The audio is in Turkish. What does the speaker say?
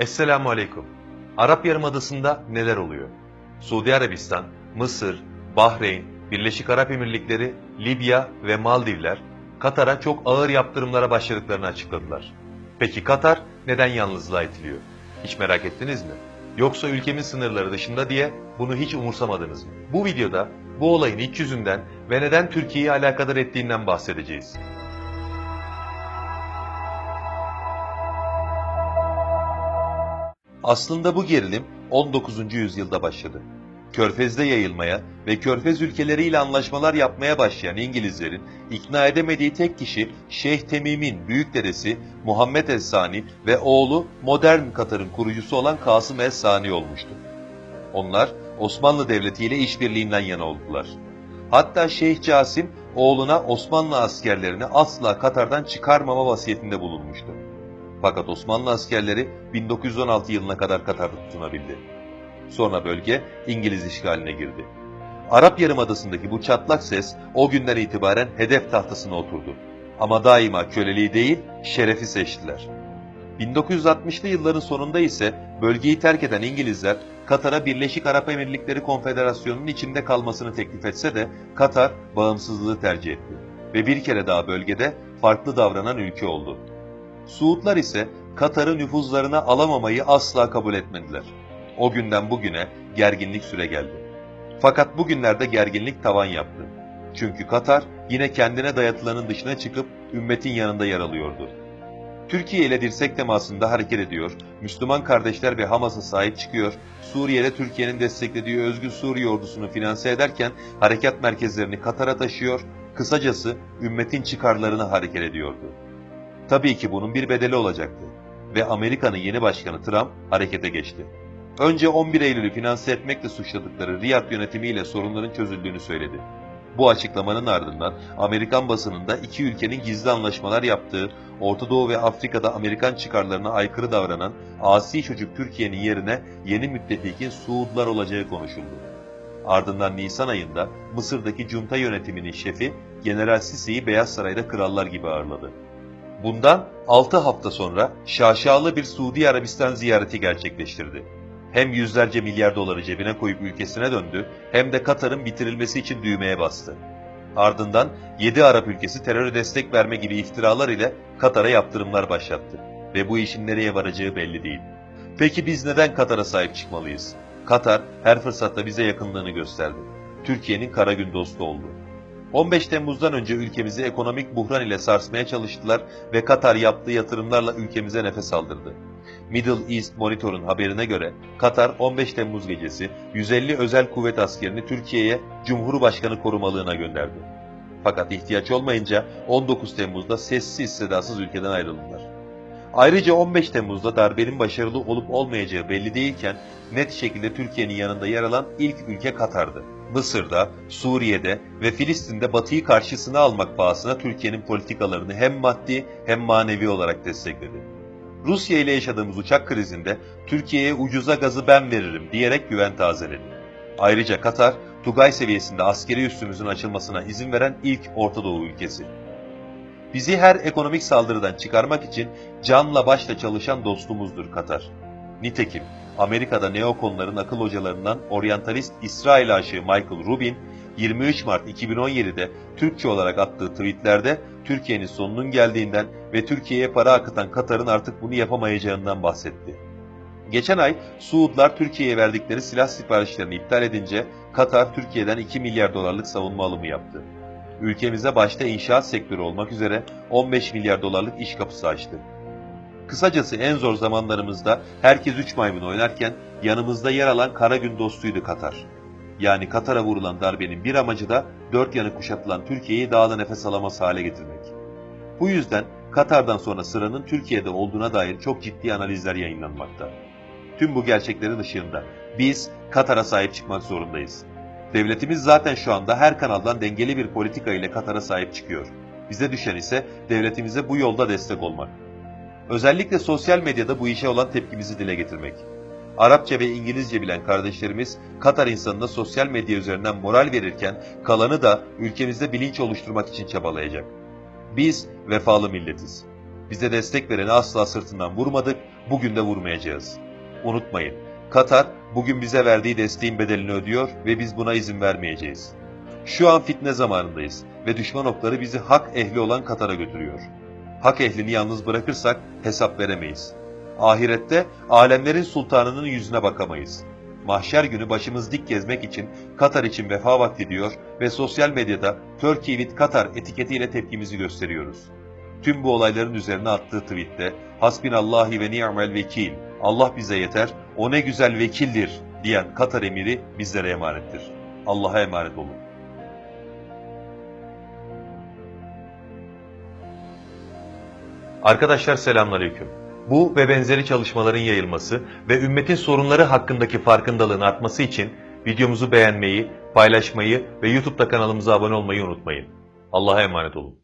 Esselamu Aleyküm. Arap Yarımadası'nda neler oluyor? Suudi Arabistan, Mısır, Bahreyn, Birleşik Arap Emirlikleri, Libya ve Maldivler Katar'a çok ağır yaptırımlara başladıklarını açıkladılar. Peki Katar neden yalnızlığa itiliyor? Hiç merak ettiniz mi? Yoksa ülkemin sınırları dışında diye bunu hiç umursamadınız mı? Bu videoda bu olayın iç yüzünden ve neden Türkiye'yi alakadar ettiğinden bahsedeceğiz. Aslında bu gerilim 19. yüzyılda başladı. Körfez'de yayılmaya ve Körfez ülkeleriyle anlaşmalar yapmaya başlayan İngilizlerin ikna edemediği tek kişi Şeyh Temim'in büyük dedesi Muhammed Es-Sani ve oğlu modern Katar'ın kurucusu olan Kasım Es-Sani olmuştu. Onlar Osmanlı Devleti ile işbirliğinden yana oldular. Hatta Şeyh Casim oğluna Osmanlı askerlerini asla Katar'dan çıkarmama vasiyetinde bulunmuştu. Fakat Osmanlı askerleri 1916 yılına kadar Katar'da tutunabildi. Sonra bölge İngiliz işgaline girdi. Arap Yarımadası'ndaki bu çatlak ses o günden itibaren hedef tahtasına oturdu. Ama daima köleliği değil, şerefi seçtiler. 1960'lı yılların sonunda ise bölgeyi terk eden İngilizler Katar'a Birleşik Arap Emirlikleri Konfederasyonu'nun içinde kalmasını teklif etse de Katar bağımsızlığı tercih etti ve bir kere daha bölgede farklı davranan ülke oldu. Suudlar ise Katar'ı nüfuzlarına alamamayı asla kabul etmediler. O günden bugüne gerginlik süre geldi. Fakat bugünlerde gerginlik tavan yaptı. Çünkü Katar yine kendine dayatılanın dışına çıkıp ümmetin yanında yer alıyordu. Türkiye ile dirsek temasında hareket ediyor, Müslüman kardeşler ve Hamas'a sahip çıkıyor, Suriye'de Türkiye'nin desteklediği Özgür Suriye ordusunu finanse ederken harekat merkezlerini Katar'a taşıyor, kısacası ümmetin çıkarlarını hareket ediyordu. Tabii ki bunun bir bedeli olacaktı ve Amerika'nın yeni başkanı Trump harekete geçti. Önce 11 Eylül'ü finanse etmekle suçladıkları Riyad yönetimiyle sorunların çözüldüğünü söyledi. Bu açıklamanın ardından Amerikan basınında iki ülkenin gizli anlaşmalar yaptığı, Orta Doğu ve Afrika'da Amerikan çıkarlarına aykırı davranan asi çocuk Türkiye'nin yerine yeni müttefikin Suudlar olacağı konuşuldu. Ardından Nisan ayında Mısır'daki junta yönetiminin şefi General Sisi'yi Beyaz Saray'da krallar gibi ağırladı. Bundan 6 hafta sonra şaşalı bir Suudi Arabistan ziyareti gerçekleştirdi. Hem yüzlerce milyar doları cebine koyup ülkesine döndü hem de Katar'ın bitirilmesi için düğmeye bastı. Ardından 7 Arap ülkesi teröre destek verme gibi iftiralar ile Katar'a yaptırımlar başlattı. Ve bu işin nereye varacağı belli değil. Peki biz neden Katar'a sahip çıkmalıyız? Katar her fırsatta bize yakınlığını gösterdi. Türkiye'nin kara gün dostu oldu. 15 Temmuz'dan önce ülkemizi ekonomik buhran ile sarsmaya çalıştılar ve Katar yaptığı yatırımlarla ülkemize nefes aldırdı. Middle East Monitor'un haberine göre Katar 15 Temmuz gecesi 150 özel kuvvet askerini Türkiye'ye Cumhurbaşkanı korumalığına gönderdi. Fakat ihtiyaç olmayınca 19 Temmuz'da sessiz sedasız ülkeden ayrıldılar. Ayrıca 15 Temmuz'da darbenin başarılı olup olmayacağı belli değilken net şekilde Türkiye'nin yanında yer alan ilk ülke Katar'dı. Mısır'da, Suriye'de ve Filistin'de Batı'yı karşısına almak pahasına Türkiye'nin politikalarını hem maddi hem manevi olarak destekledi. Rusya ile yaşadığımız uçak krizinde Türkiye'ye ucuza gazı ben veririm diyerek güven tazeledi. Ayrıca Katar, Tugay seviyesinde askeri üssümüzün açılmasına izin veren ilk Orta Doğu ülkesi. Bizi her ekonomik saldırıdan çıkarmak için canla başla çalışan dostumuzdur Katar. Nitekim Amerika'da neokonların akıl hocalarından oryantalist İsrail aşığı Michael Rubin, 23 Mart 2017'de Türkçe olarak attığı tweetlerde Türkiye'nin sonunun geldiğinden ve Türkiye'ye para akıtan Katar'ın artık bunu yapamayacağından bahsetti. Geçen ay Suudlar Türkiye'ye verdikleri silah siparişlerini iptal edince Katar Türkiye'den 2 milyar dolarlık savunma alımı yaptı. Ülkemize başta inşaat sektörü olmak üzere 15 milyar dolarlık iş kapısı açtı. Kısacası en zor zamanlarımızda herkes üç maymun oynarken yanımızda yer alan kara gün dostuydu Katar. Yani Katar'a vurulan darbenin bir amacı da dört yanı kuşatılan Türkiye'yi daha da nefes alamaz hale getirmek. Bu yüzden Katar'dan sonra sıranın Türkiye'de olduğuna dair çok ciddi analizler yayınlanmakta. Tüm bu gerçeklerin ışığında biz Katar'a sahip çıkmak zorundayız. Devletimiz zaten şu anda her kanaldan dengeli bir politika ile Katar'a sahip çıkıyor. Bize düşen ise devletimize bu yolda destek olmak. Özellikle sosyal medyada bu işe olan tepkimizi dile getirmek. Arapça ve İngilizce bilen kardeşlerimiz Katar insanına sosyal medya üzerinden moral verirken kalanı da ülkemizde bilinç oluşturmak için çabalayacak. Biz vefalı milletiz. Bize destek vereni asla sırtından vurmadık, bugün de vurmayacağız. Unutmayın, Katar bugün bize verdiği desteğin bedelini ödüyor ve biz buna izin vermeyeceğiz. Şu an fitne zamanındayız ve düşman okları bizi hak ehli olan Katar'a götürüyor. Hak ehlini yalnız bırakırsak hesap veremeyiz. Ahirette alemlerin sultanının yüzüne bakamayız. Mahşer günü başımız dik gezmek için Katar için vefa vakti diyor ve sosyal medyada Turkey with Katar etiketiyle tepkimizi gösteriyoruz. Tüm bu olayların üzerine attığı tweette Hasbinallahi ve ni'mel vekil, Allah bize yeter, o ne güzel vekildir diyen Katar emiri bizlere emanettir. Allah'a emanet olun. Arkadaşlar selamünaleyküm. Bu ve benzeri çalışmaların yayılması ve ümmetin sorunları hakkındaki farkındalığın artması için videomuzu beğenmeyi, paylaşmayı ve YouTube'da kanalımıza abone olmayı unutmayın. Allah'a emanet olun.